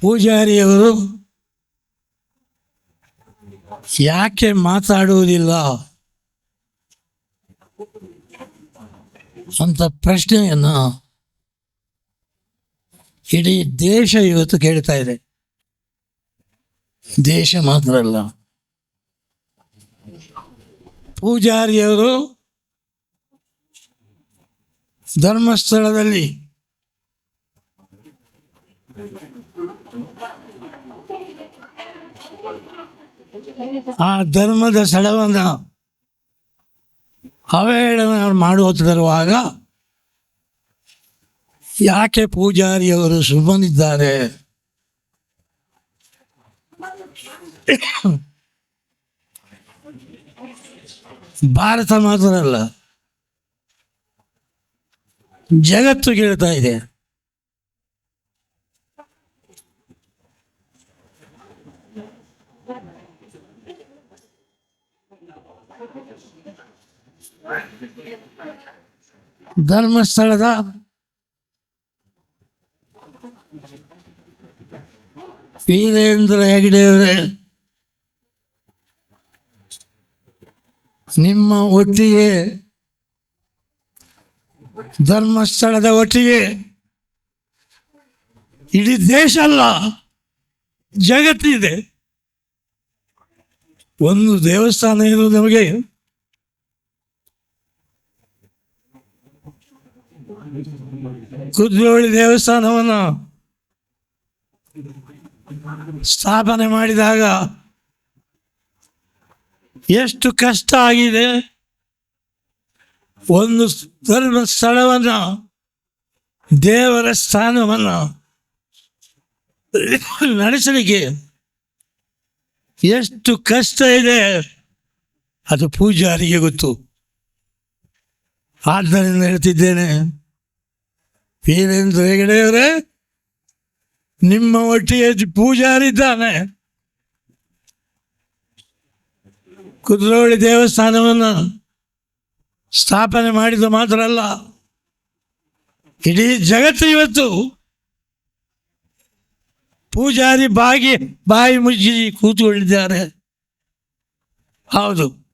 ಪೂಜಾರಿಯವರು ಯಾಕೆ ಮಾತಾಡುವುದಿಲ್ಲ? ಅಂತ ಪ್ರಶ್ನೆಯನ್ನು ಇಡೀ ದೇಶ ಇವತ್ತು ಕೇಳ್ತಾ ಇದೆ. ದೇಶ ಮಾತ್ರ ಅಲ್ಲ. ಪೂಜಾರಿಯವರು ಧರ್ಮಸ್ಥಳದಲ್ಲಿ ಆ ಧರ್ಮದ ಸ್ಥಳವನ್ನು ಅವೇಳನ ಮಾಡುತ್ತಿರುವಾಗ ಯಾಕೆ ಪೂಜಾರಿಯವರು ಸುಮ್ಮನಿದ್ದಾರೆ? ಭಾರತ ಮಾತ್ರ ಅಲ್ಲ ಜಗತ್ತು ಕೇಳ್ತಾ ಇದೆ. ಧರ್ಮಸ್ಥಳದ ವೀರೇಂದ್ರ ಹೆಗಡೆಯವರೇ ನಿಮ್ಮ ಒಟ್ಟಿಗೆ, ಧರ್ಮಸ್ಥಳದ ಒಟ್ಟಿಗೆ, ಇಡೀ ದೇಶ ಅಲ್ಲ, ಜಗತ್ತಿದೆ. ಒಂದು ದೇವಸ್ಥಾನ ಇರೋದು ನಮಗೆ ಕುದ್ರೋಳಿ ದೇವಸ್ಥಾನವನ್ನು ಸ್ಥಾಪನೆ ಮಾಡಿದಾಗ ಎಷ್ಟು ಕಷ್ಟ ಆಗಿದೆ. ಒಂದು ಧರ್ಮ ಸ್ಥಳವನ್ನು, ದೇವರ ಸ್ಥಾನವನ್ನು ನಡೆಸಲಿಕ್ಕೆ ಎಷ್ಟು ಕಷ್ಟ ಇದೆ. ಅದು ಪೂಜಾರಿಗೆ ಗೊತ್ತು. ಆದ್ದರಿಂದ ಹೇಳ್ತಿದ್ದೇನೆ. ವೀರೇಂದ್ರ ಹೆಗಡೆಯವರೇ ನಿಮ್ಮ ಒಟ್ಟಿಗೆ ಪೂಜಾರಿದ್ದಾನೆ. ಕುದ್ರೋಳಿ ದೇವಸ್ಥಾನವನ್ನು ಸ್ಥಾಪನೆ ಮಾಡಿದ ಮಾತ್ರ ಅಲ್ಲ. ಇಡೀ ಜಗತ್ತು ಇವತ್ತು ಪೂಜಾರಿ ಬಾಗಿ, ಬಾಯಿ ಮುಚ್ಚಿ ಕೂತ್ಕೊಂಡಿದ್ದಾರೆ. ಹೌದು.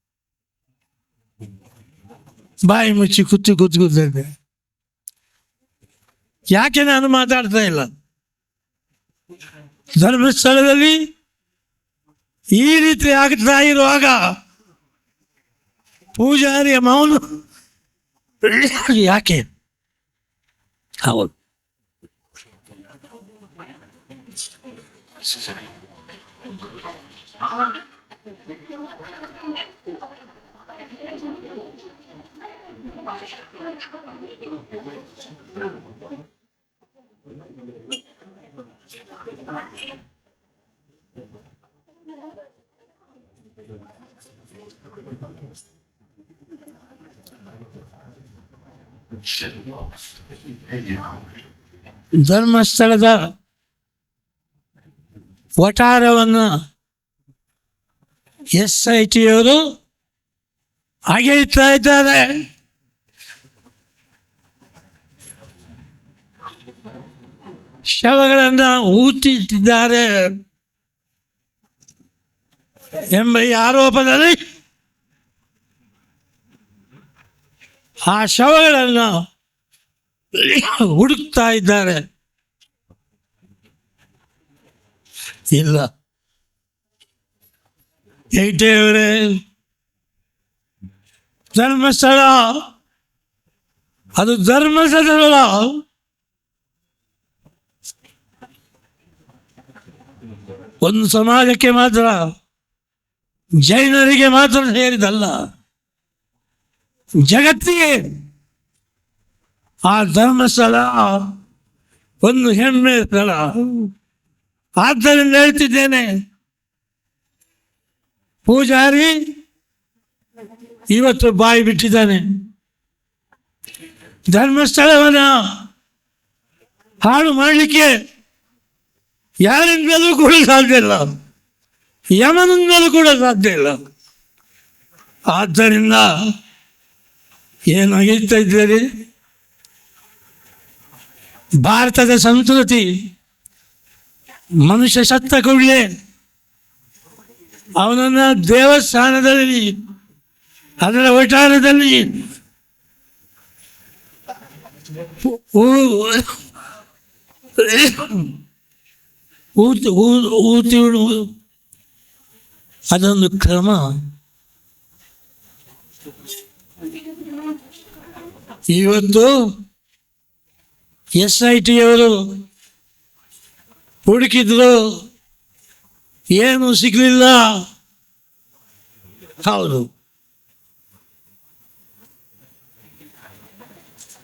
ಬಾಯಿ ಮುಚ್ಚಿ ಕೂತು ಕೂತು ಕೂತಿದ್ದೆ ಯಾಕೆ ನಾನು ಮಾತಾಡ್ತಾ ಇಲ್ಲ? ಧರ್ಮಸ್ಥಳದಲ್ಲಿ ಈ ರೀತಿ ಆಗ್ತಾ ಇರುವಾಗ ಪೂಜಾರಿಯ ಮೌನ ಯಾಕೆ? ಹೌದು. ಧರ್ಮಸ್ಥಳದ ವಠಾರವನ್ನು ಎಸ್ ಐ ಟಿಯವರು ಅಗೆಯುತ್ತಾ ಇದ್ದಾರೆ. ಶವಗಳನ್ನು ಊತಿಟ್ಟಿದ್ದಾರೆ ಎಂಬ ಈ ಆರೋಪದಲ್ಲಿ ಆ ಶವಗಳನ್ನು ಹುಡುಕ್ತಾ ಇದ್ದಾರೆ. ಇಲ್ಲ. ಹೆಗ್ಡೆಯವರೇ ಧರ್ಮಸ್ಥಳ. ಅದು ಧರ್ಮಸ್ಥಳ ಒಂದು ಸಮಾಜಕ್ಕೆ ಮಾತ್ರ, ಜೈನರಿಗೆ ಮಾತ್ರ ಸೇರಿದಲ್ಲ. ಜಗತ್ತಿಗೆ ಆ ಧರ್ಮಸ್ಥಳ, ಒಂದು ಹೆಮ್ಮೆ ಸ್ಥಳ. ಆದ್ದರಿಂದ ಹೇಳ್ತಿದ್ದೇನೆ, ಪೂಜಾರಿ ಇವತ್ತು ಬಾಯಿ ಬಿಟ್ಟಿದ್ದಾನೆ. ಧರ್ಮಸ್ಥಳವನ್ನ ಹಾಳು ಮಾಡಲಿಕ್ಕೆ ಯಾರಿಂದಲೂ ಕೂಡ ಸಾಧ್ಯ ಇಲ್ಲ. ಯಮನಿಂದಲೂ ಕೂಡ ಸಾಧ್ಯ ಇಲ್ಲ. ಆದ್ದರಿಂದ ಏನು ಇದ್ದಾರೆ ಭಾರತದ ಸಂಸ್ಕೃತಿ ಮನುಷ್ಯ ಸತ್ತ ಕೂಡಲೇ ಅವನನ್ನ ದೇವಸ್ಥಾನದಲ್ಲಿ, ಅದರ ವಟಾರದಲ್ಲಿ ಊ- ಊತಿ ಊತಿ ಅದೊಂದು ಕ್ರಮ. ಇವತ್ತು ಎಸ್ ಐ ಟಿಯವರು ಹುಡುಕಿದ್ರು ಏನು ಸಿಗಲಿಲ್ಲ ಹೌದು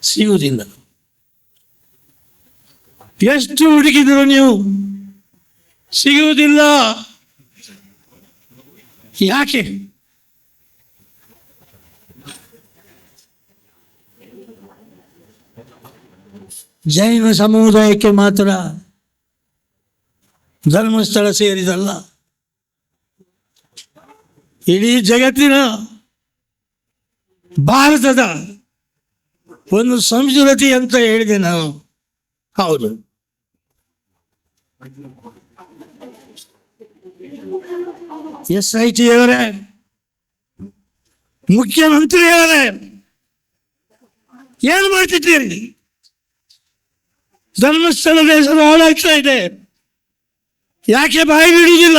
ಸಿಗುವುದಿಲ್ಲ ಎಷ್ಟು ಹುಡುಕಿದ್ರು ನೀವು ಸಿಗುವುದಿಲ್ಲ ಯಾಕೆ ಜೈನ ಸಮುದಾಯಕ್ಕೆ ಮಾತ್ರ ಧರ್ಮಸ್ಥಳ ಸೇರಿದಲ್ಲ. ಇಡೀ ಜಗತ್ತಿನ ಭಾರತದ ಒಂದು ಸಂಸ್ಕೃತಿ ಅಂತ ಹೇಳಿದೆ ನಾನು ಹೌದು. ಎಸ್ ಐ ಟಿ ಅವರೇ ಮುಖ್ಯಮಂತ್ರಿಯವರೇ ಏನು ಮಾಡ್ತಿದ್ದೀರಿ? ಧರ್ಮಸ್ಥಳದ ಹೆಸರು ಹಾಳಾಗ್ತಾ ಇದೆ. ಯಾಕೆ ಬಾಯಿ ಬಿಡುವುದಿಲ್ಲ?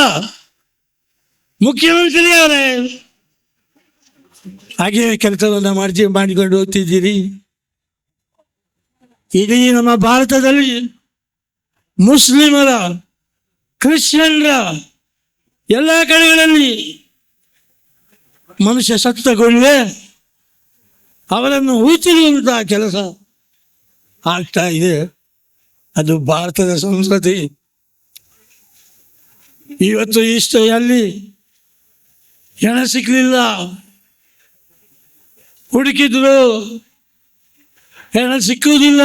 ಮುಖ್ಯಮಂತ್ರಿಯವರೇ ಹಾಗೆ ಕೆಲಸವನ್ನ ಮಾಡಿ ಮಾಡಿಕೊಂಡು ಹೋಗ್ತಿದ್ದೀರಿ. ಇಡೀ ನಮ್ಮ ಭಾರತದಲ್ಲಿ ಮುಸ್ಲಿಮರ, ಕ್ರಿಶ್ಚಿಯನ್ರ ಎಲ್ಲ ಕಡೆಗಳಲ್ಲಿ ಮನುಷ್ಯ ಸತ್ತಗೊಂಡ್ರೆ ಅವರನ್ನು ಹೂಚಿರುವಂತಹ ಕೆಲಸ ಆಗ್ತಾ ಇದೆ. ಅದು ಭಾರತದ ಸಂಸ್ಕೃತಿ. ಇವತ್ತು ಇಷ್ಟ ಅಲ್ಲಿ ಹೆಣ ಸಿಕ್ಕಲಿಲ್ಲ. ಹುಡುಕಿದ್ರು. ಹೆಣ ಸಿಕ್ಕುವುದಿಲ್ಲ.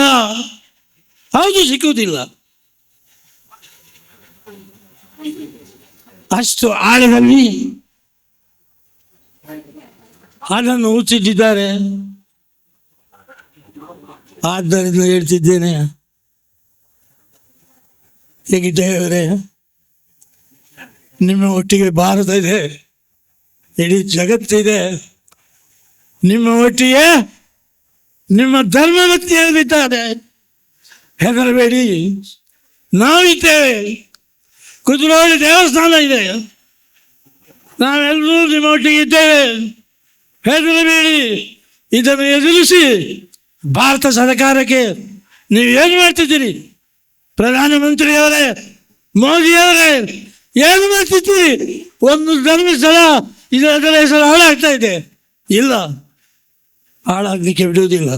ಹೌದು, ಸಿಕ್ಕುವುದಿಲ್ಲ. ಅಷ್ಟು ಆಳದಲ್ಲಿ ಅದನ್ನು ಹುಚ್ಚಿಟ್ಟಿದ್ದಾರೆ ಆದ್ದರಿಂದ ಹೇಳ್ತಿದ್ದೇನೆ. ಹೇಗಿದ್ದೇವರೇ ನಿಮ್ಮ ಒಟ್ಟಿಗೆ ಭಾರತ ಇದೆ, ಇಡೀ ಜಗತ್ತಿದೆ ನಿಮ್ಮ ಒಟ್ಟಿಗೆ ನಿಮ್ಮ ಧರ್ಮ ವ್ಯಕ್ತಿಯಲ್ಲಿದ್ದಾರೆ ಹೆದರಬೇಡಿ. ನಾವಿದ್ದೇವೆ. ಕುದುರೋಳಿ ದೇವಸ್ಥಾನ ಇದೆ. ನಾವೆಲ್ಲರೂ ನಿಮ್ಮ ಒಟ್ಟಿಗೆ ಇದ್ದೇವೆ. ಹೆದರಬೇಡಿ. ಇದನ್ನು ಎದುರಿಸಿ. ಭಾರತ ಸರ್ಕಾರಕ್ಕೆ ನೀವು ಏನು ಮಾಡ್ತಿದ್ದೀರಿ? ಪ್ರಧಾನಮಂತ್ರಿಯವರೇ, ಮೋದಿಯವರೇ, ಏನು ಮಾಡ್ತಿದ್ದೀರಿ? ಒಂದು ಧರ್ಮಸ್ಥಳ ಇದು ಅದರ ಹೆಸರು ಹಾಳಾಗ್ತಾ ಇದೆ. ಇಲ್ಲ. ಹಾಳಾಗಲಿಕ್ಕೆ ಬಿಡುವುದಿಲ್ಲ.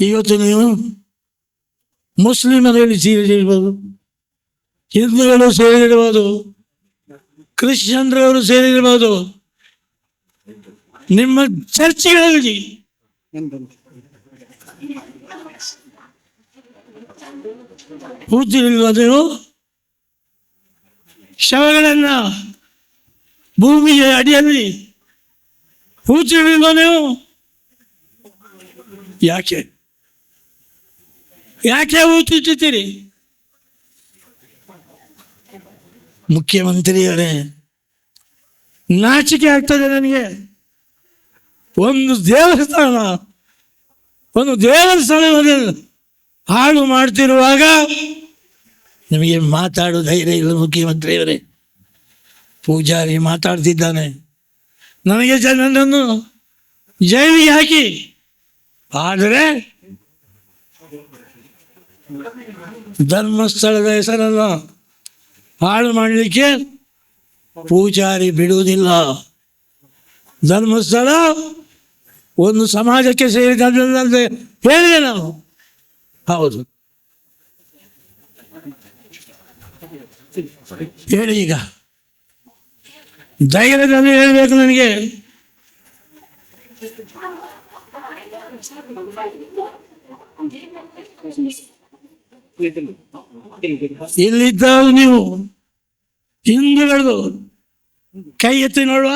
ಇವತ್ತು ನೀವು ಮುಸ್ಲಿಮರಲ್ಲಿ ಸೇರಿರ್ಬೋದು ಹಿಂದೂಗಳು ಸೇರಿರ್ಬೋದು ಕ್ರಿಶ್ಚಿಯನ್ರವರು ಸೇರಿರ್ಬೋದು ನಿಮ್ಮ ಚರ್ಚೆಗಳಲ್ಲಿ ಕೂತಿರಲಿಲ್ವ ನೀವು ಶವಗಳನ್ನ ಭೂಮಿಯ ಅಡಿಯಲ್ಲಿ ಕೂತಿರಲಿಲ್ವ ನೀವು ಯಾಕೆ? ಯಾಕೆ ಊತಿಟ್ಟಿದ್ದೀರಿ ಮುಖ್ಯಮಂತ್ರಿಯವರೇ ನಾಚಿಕೆ ಆಗ್ತದೆ ನನಗೆ. ಒಂದು ದೇವಸ್ಥಾನ ಒಂದು ದೇವಸ್ಥಾನವನ್ನು ಹಾಳು ಮಾಡ್ತಿರುವಾಗ ನಿಮಗೆ ಮಾತಾಡೋ ಧೈರ್ಯ ಇಲ್ಲ ಮುಖ್ಯಮಂತ್ರಿಯವರೇ, ಪೂಜಾರಿ ಮಾತಾಡ್ತಿದ್ದಾನೆ. ನನಗೆ ಜನನನ್ನು ಜೈಲಿಗೆ ಹಾಕಿ. ಆದರೆ ಧರ್ಮಸ್ಥಳದ ಹೆಸರನ್ನು ಹಾಳು ಮಾಡಲಿಕ್ಕೆ ಪೂಜಾರಿ ಬಿಡುವುದಿಲ್ಲ. ಧರ್ಮಸ್ಥಳ ಒಂದು ಸಮಾಜಕ್ಕೆ ಸೇರಿದಂತೆ ಹೇಳಿದೆ ನಾವು. ಹೌದು. ಹೇಳಿ ಈಗ. ಧೈರ್ಯದಲ್ಲಿ ಹೇಳಬೇಕು ನನಗೆ. ಇಲ್ಲಿದ್ದಾಗ ನೀವು ಹಿಂದೂಗಳು ಕೈ ಎತ್ತಿ ನೋಡುವ.